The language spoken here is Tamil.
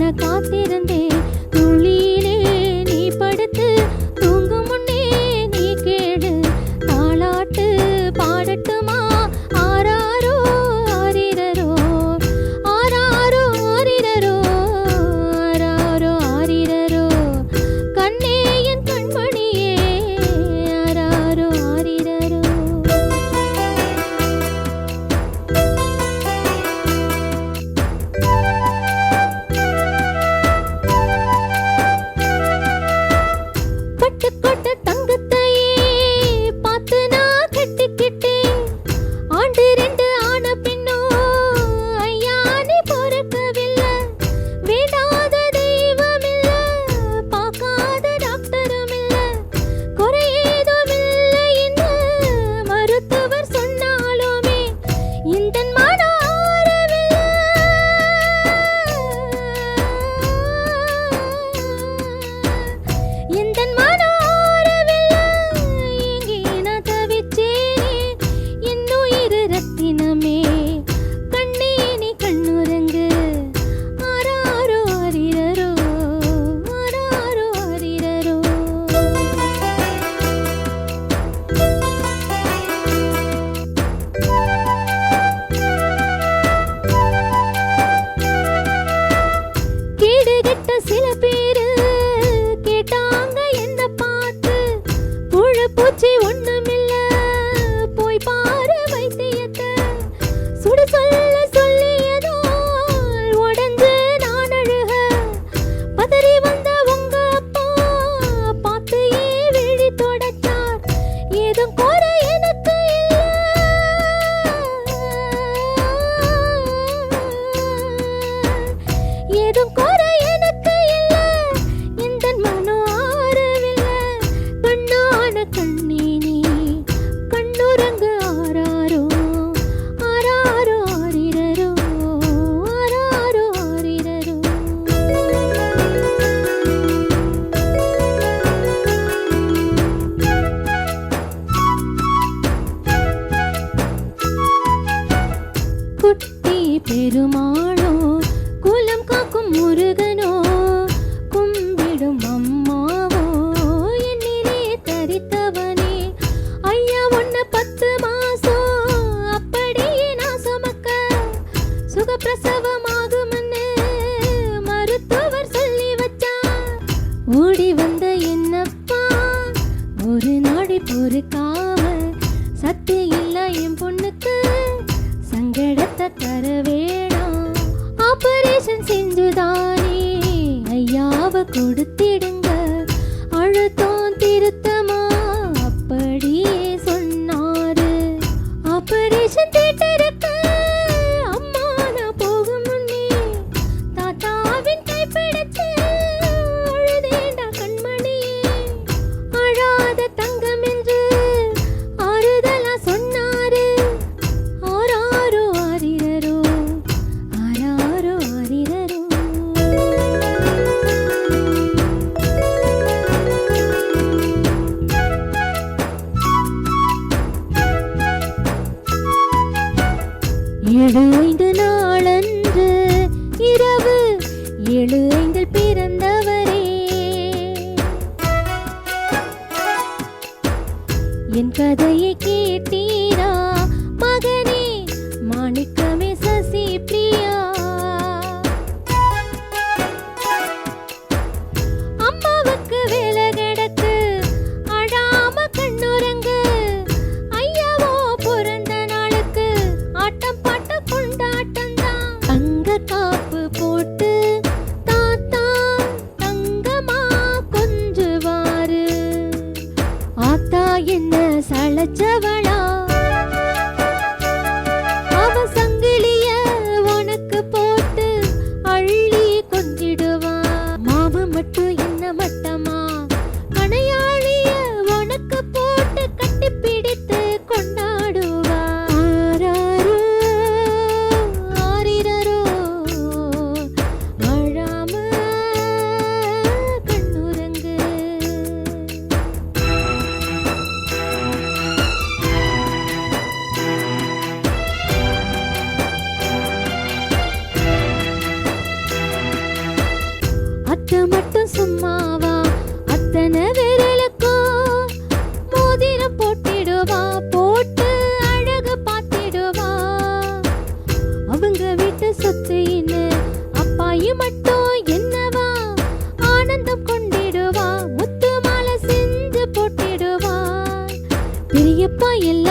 காண காத்திருந்தேன் கேடுகெட்ட சில பேரு ஏழு ஐந்தில் பிறந்தவரே. என் கதையை கேட்டீரா அத்தை மட்டும் சும்மாவா? அத்தனை விரலுக்கும் மோதிரம் போட்டிடுவா போட்டு அழகு பார்த்திடுவா. அவங்க வீட்டு சொத்துன்னு அப்பாயி மட்டும் என்னவா? ஆனந்தம் கொண்டிடுவா முத்து மாலை செஞ்சு போட்டிடுவா. பெரியப்பா எல்லா